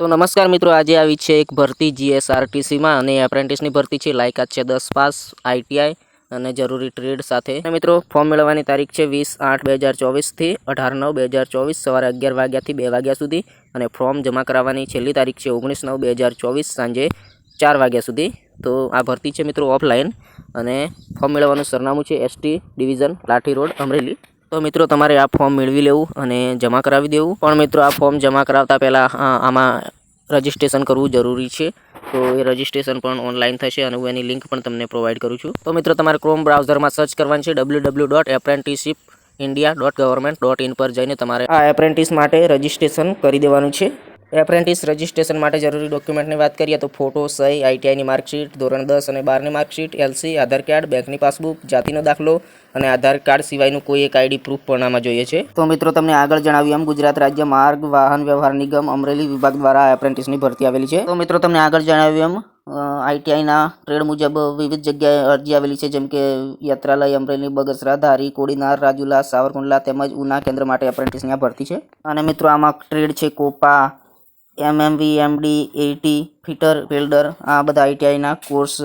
તો નમસ્કાર મિત્રો, આજે આવી છે એક ભરતી જીએસઆરટીસીમાં અને એપ્રેન્ટિસની ભરતી છે. લાયકાત છે દસ પાસ આઈટીઆઈ અને જરૂરી ટ્રેડ સાથે. મિત્રો ફોર્મ મેળવવાની તારીખ છે વીસ આઠ બે હજાર ચોવીસથી અઢાર નવ બે હજાર ચોવીસ, સવારે અગિયાર વાગ્યાથી બે વાગ્યા સુધી. અને ફોર્મ જમા કરાવવાની છેલ્લી તારીખ છે ઓગણીસ નવ બે હજાર ચોવીસ, સાંજે ચાર વાગ્યા સુધી. તો આ ભરતી છે મિત્રો ઓફલાઈન. અને ફોર્મ મેળવવાનું સરનામું છે ST division Lathi road, Amreli. તો મિત્રો, તમારે આ ફોર્મ મેળવી લેવું અને જમા કરાવી દેવું. પણ મિત્રો, આ ફોર્મ જમા કરાવતા પહેલાં આમાં રજિસ્ટ્રેશન કરવું જરૂરી છે. તો એ રજિસ્ટ્રેશન પણ ઓનલાઈન થશે અને હું એની લિંક પણ તમને પ્રોવાઈડ કરું છું. તો મિત્રો, તમારે ક્રોમ બ્રાઉઝરમાં સર્ચ કરવાનું છે W W dot apprenticeship India dot government dot in પર જઈને તમારે આ એપ્રેન્ટિસ માટે રજિસ્ટ્રેશન કરી દેવાનું છે. એપ્રેન્ટિસ રજિસ્ટ્રેશન માટે જરૂરી ડોક્યુમેન્ટની વાત કરીએ તો ફોટો સહી આઈટીઆઈની માર્કશીટ ધોરણ દસ અને બારની માર્કશીટ એલસી આધાર કાર્ડ બેંકની પાસબુક જાતિનો દાખલો અને આધાર કાર્ડ સિવાયનું કોઈ એક આઈડી પ્રૂફ પણ આમાં જોઈએ છે. તો મિત્રો, તમને આગળ જણાવ્યું એમ ગુજરાત રાજ્ય માર્ગ વાહન વ્યવહાર નિગમ અમરેલી વિભાગ દ્વારા એપ્રેન્ટિસની ભરતી આવેલી છે. તો મિત્રો, તમને આગળ જણાવ્યું એમ આઈટીઆઈના ટ્રેડ મુજબ વિવિધ જગ્યાએ અરજી આવેલી છે, જેમ કે યાત્રાલય, અમરેલી બગસરા ધારી કોડીનાર, રાજુલા, સાવરકુંડલા તેમજ ઉના કેન્દ્ર માટે એપ્રેન્ટિસની આ ભરતી છે. અને મિત્રો, આમાં ટ્રેડ છે, COPA MMV MD AT fitter welder આ બધા આઈટીઆઈના કોર્સ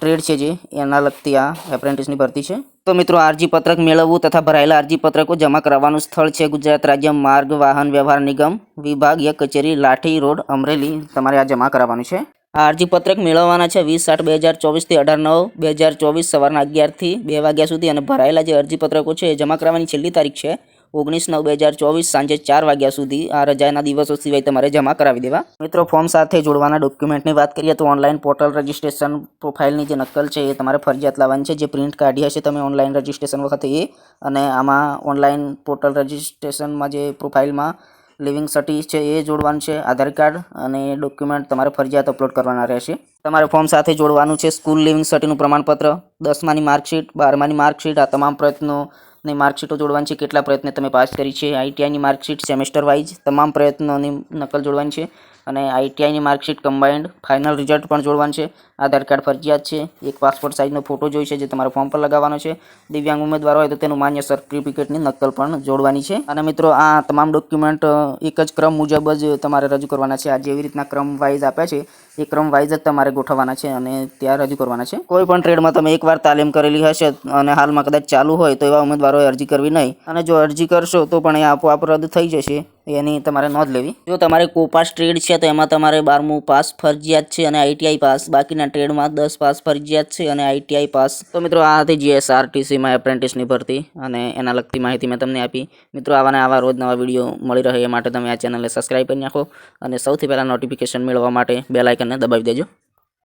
ટ્રેડ છે જે. એના લગતી આ એપ્રેન્ટિસની ભરતી છે. તો મિત્રો આરજી પત્રક મેળવવું તથા ભરાયેલા અરજી પત્રકો જમા કરવાનું સ્થળ છે ગુજરાત રાજ્ય માર્ગ વાહન વ્યવહાર નિગમ, વિભાગીય કચેરી, લાઠી રોડ, અમરેલી. તમારે આ જમા કરાવવાનું છે. આ અરજી પત્રક મેળવવાના છે વીસ આઠ બે હજાર ચોવીસથી અઢાર, નવ, બે હજાર ચોવીસ સવારના અગિયારથી બે વાગ્યા સુધી. અને ભરાયેલા જે અરજી પત્રકો છે એ જમા કરાવવાની છેલ્લી તારીખ છે. ઓગણીસ નવ બે હજાર ચોવીસ સાંજે ચાર વાગ્યા સુધી આ રજાના દિવસો સિવાય તમારે જમા કરાવી દેવા. મિત્રો ફોર્મ સાથે જોડવાના ડોક્યુમેન્ટની વાત કરીએ તો ઓનલાઈન પોર્ટલ રજિસ્ટ્રેશન પ્રોફાઇલની જે નકલ છે એ તમારે ફરજિયાત લાવવાની છે. જે પ્રિન્ટ કાઢી હશે તમે ઓનલાઈન રજિસ્ટ્રેશન વખતે એ અને આમાં ઓનલાઈન પોર્ટલ રજિસ્ટ્રેશનમાં જે પ્રોફાઇલમાં લિવિંગ સર્ટી છે એ જોડવાનું છે, આધાર કાર્ડ અને ડોક્યુમેન્ટ તમારે ફરજિયાત અપલોડ કરવાના રહેશે. તમારે ફોર્મ સાથે જોડવાનું છે સ્કૂલ લિવિંગ સર્ટીનું પ્રમાણપત્ર, દસમાની માર્કશીટ બારમાની માર્કશીટ આ તમામ પ્રયત્નો ને માર્કશીટો જોડવાની છે, કેટલા પ્રયત્ને તમે પાસ કરી છે, આઈટીઆઈની માર્કશીટ સેમેસ્ટર વાઇઝ તમામ પ્રયત્નોની નકલ જોડવાની છે. અને આઈટીઆઈની માર્કશીટ કમ્બાઇન્ડ ફાઇનલ રિઝલ્ટ પણ જોડવાનું છે. આધાર કાર્ડ ફરજિયાત છે. એક પાસપોર્ટ સાઇઝનો ફોટો જોઈ છે જે તમારા ફોર્મ પર લગાવવાનો છે. દિવ્યાંગ ઉમેદવાર હોય તો તેનું માન્ય સર્ટિફિકેટની નકલ પણ જોડવાની છે. અને મિત્રો, આ તમામ ડોક્યુમેન્ટ એક જ ક્રમ મુજબ જ તમારે રજૂ કરવાના છે. આ જેવી રીતના ક્રમ વાઇઝ આપ્યા છે, એ ક્રમ વાઇઝ જ તમારે ગોઠવવાના છે અને ત્યાં રજૂ કરવાના છે. કોઈ પણ ટ્રેડમાં તમે એકવાર તાલીમ કરેલી હશે અને હાલમાં કદાચ ચાલુ હોય તો એવા ઉમેદવારોએ અરજી કરવી નહીં. અને જો અરજી કરશો તો પણ એ આપોઆપ રદ થઈ જશે. એની તમારે નોંધ લેવી. જો તમારે કોપાસ ટ્રેડ છે, તો એમાં તમારે બારમું પાસ ફરજિયાત છે અને આઈટીઆઈ પાસ. બાકીના ટ્રેડમાં દસ પાસ ફરજિયાત છે અને આઈટીઆઈ પાસ. તો મિત્રો, આ હતી જીએસઆરટીસીમાં એપ્રેન્ટિસની ભરતી અને એના લગતી માહિતી મેં તમને આપી. મિત્રો, આવાને આવા રોજ નવા વીડિયો મળી રહે એ માટે તમે આ ચેનલને સબસ્ક્રાઈબ કરી નાખો અને સૌથી પહેલાં નોટિફિકેશન મેળવવા માટે બે લાઇકનને દબાવી દેજો.